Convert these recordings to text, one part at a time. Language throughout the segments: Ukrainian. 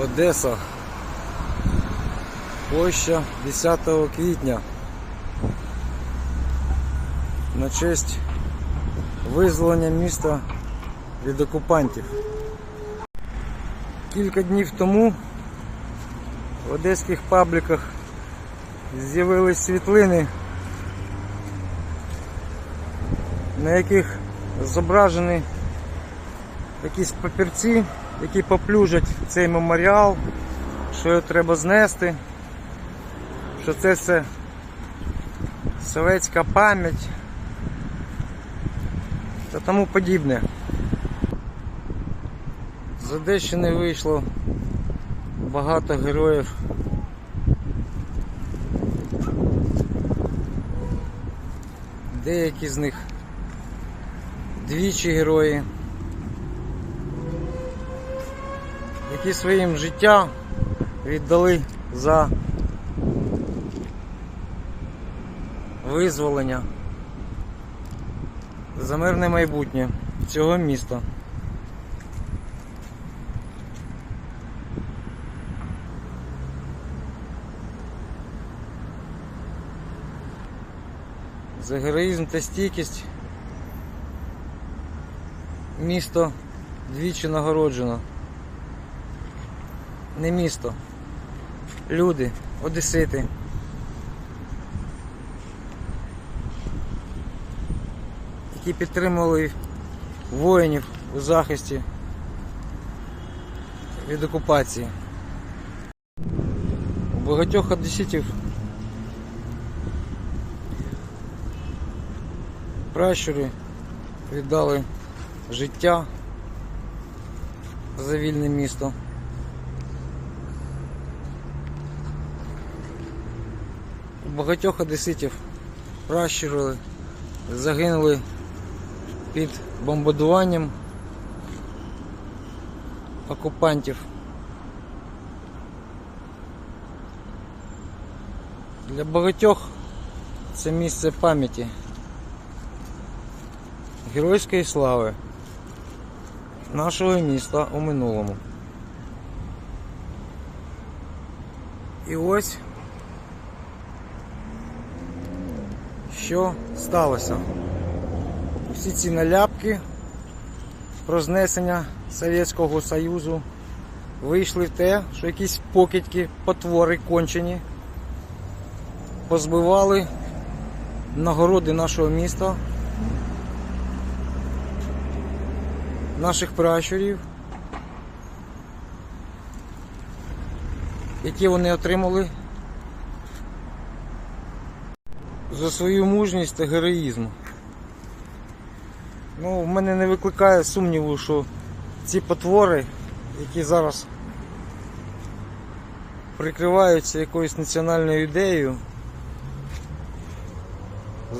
Одеса. Площа 10 квітня. На честь визволення міста від окупантів. Кілька днів тому в одеських пабліках з'явились світлини, на яких зображені якісь папірці, які поплюжать цей меморіал, що його треба знести, що це все советська пам'ять та тому подібне. З Одещини вийшло багато героїв. Деякі з них двічі герої. Які своїм життя віддали за визволення, за мирне майбутнє цього міста. За героїзм та стійкість місто двічі нагороджено не місто. Люди, одесити. Які підтримували воїнів у захисті від окупації. У багатьох одеситів пращури віддали життя за вільне місто. Багатьох одеситів пращурили, загинули під бомбардуванням окупантів. Для багатьох це місце пам'яті, геройської слави нашого міста у минулому. І ось що сталося. Всі ці наляпки про знесення Совєтського Союзу вийшли в те, що якісь покидьки, потвори кончені, позбивали нагороди нашого міста, наших пращурів, які вони отримали за свою мужність та героїзм. Ну, в мене не викликає сумніву, що ці потвори, які зараз прикриваються якоюсь національною ідеєю,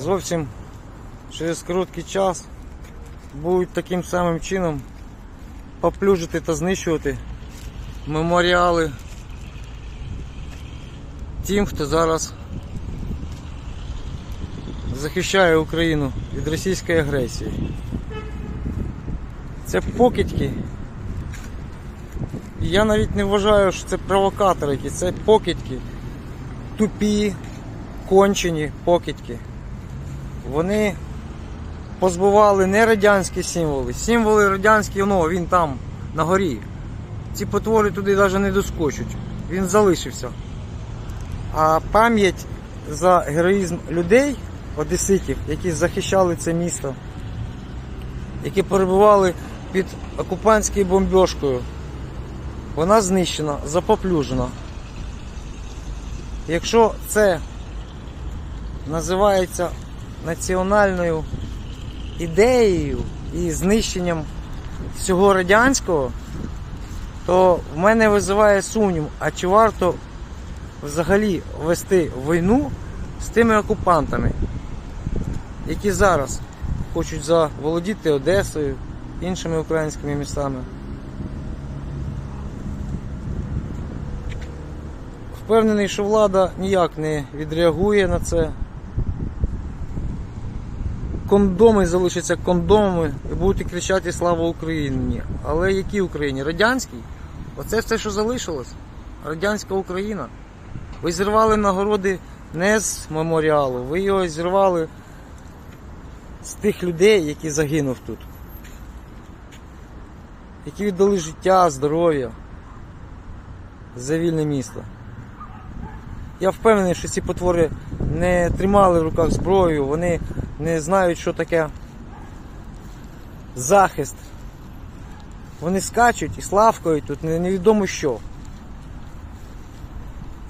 зовсім через короткий час будуть таким самим чином поплюжити та знищувати меморіали тим, хто зараз захищає Україну від російської агресії. Це покидьки. Я навіть не вважаю, що це провокатори, які це покидьки, тупі, кончені покидьки. Вони позбували не радянські символи. Символи радянські, ну, він там, на горі. Ці потвори туди навіть не доскочуть. Він залишився. А пам'ять за героїзм людей одеситів, які захищали це місто, які перебували під окупантською бомбьошкою. Вона знищена, запоплюжена. Якщо це називається національною ідеєю і знищенням всього радянського, то в мене визиває сумнів, а чи варто взагалі вести війну з тими окупантами? Які зараз хочуть заволодіти Одесою, іншими українськими містами. Впевнений, що влада ніяк не відреагує на це. Кондоми залишаться кондомами і будуть кричати Слава Україні. Але якій Україні? Радянській? Оце все, що залишилось. Радянська Україна. Ви зірвали нагороди не з меморіалу, ви його зірвали з тих людей, які загинув тут. Які віддали життя, здоров'я за вільне місто. Я впевнений, що ці потвори не тримали в руках зброю, вони не знають, що таке захист. Вони скачуть і славкають тут невідомо що.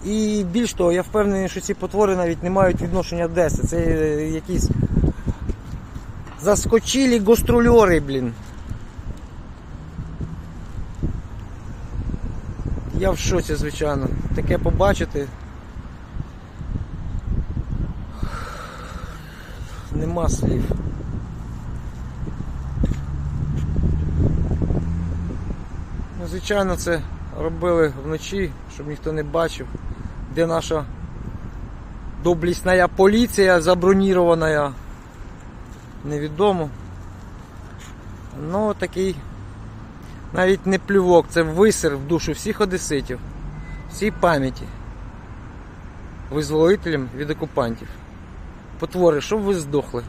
І більш того, я впевнений, що ці потвори навіть не мають відношення Одеси. Це якісь заскочілі гастрольори, блін. Я в шоці, звичайно. Таке побачити. Нема слів. Ну, звичайно, це робили вночі, щоб ніхто не бачив, де наша доблісна поліція забронірована. Невідомо. Ну, такий навіть не плювок, це висер в душу всіх одеситів, всій пам'яті. Визволителям від окупантів. Потвори, щоб ви здохли.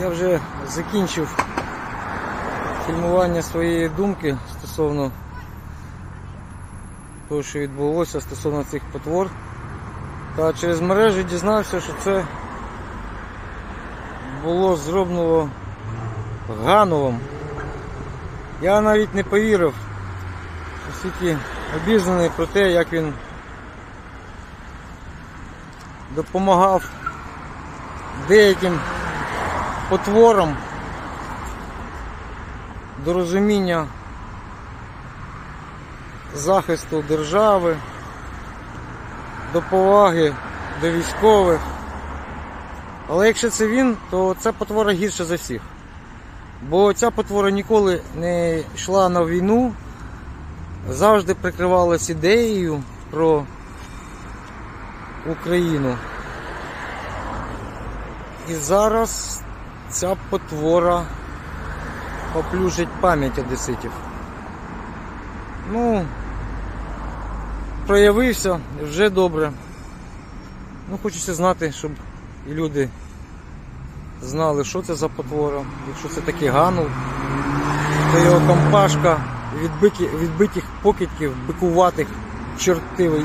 Я вже закінчив фільмування своєї думки стосовно того, що відбулося стосовно цих потвор. Та через мережі дізнався, що це було зроблено Гановим. Я навіть не повірив, оскільки обізнаний про те, як він допомагав деяким потворам до розуміння захисту держави, до поваги до військових. Але якщо це він, то ця потвора гірша за всіх. Бо ця потвора ніколи не йшла на війну, завжди прикривалась ідеєю про Україну. І зараз ця потвора поплюжить пам'ять одеситів. Ну, проявився, вже добре. Ну, хочеться знати, щоб і люди знали, що це за потвора, якщо це такий ганул, то його компашка відбитих покидьків, бикуватих, чортивий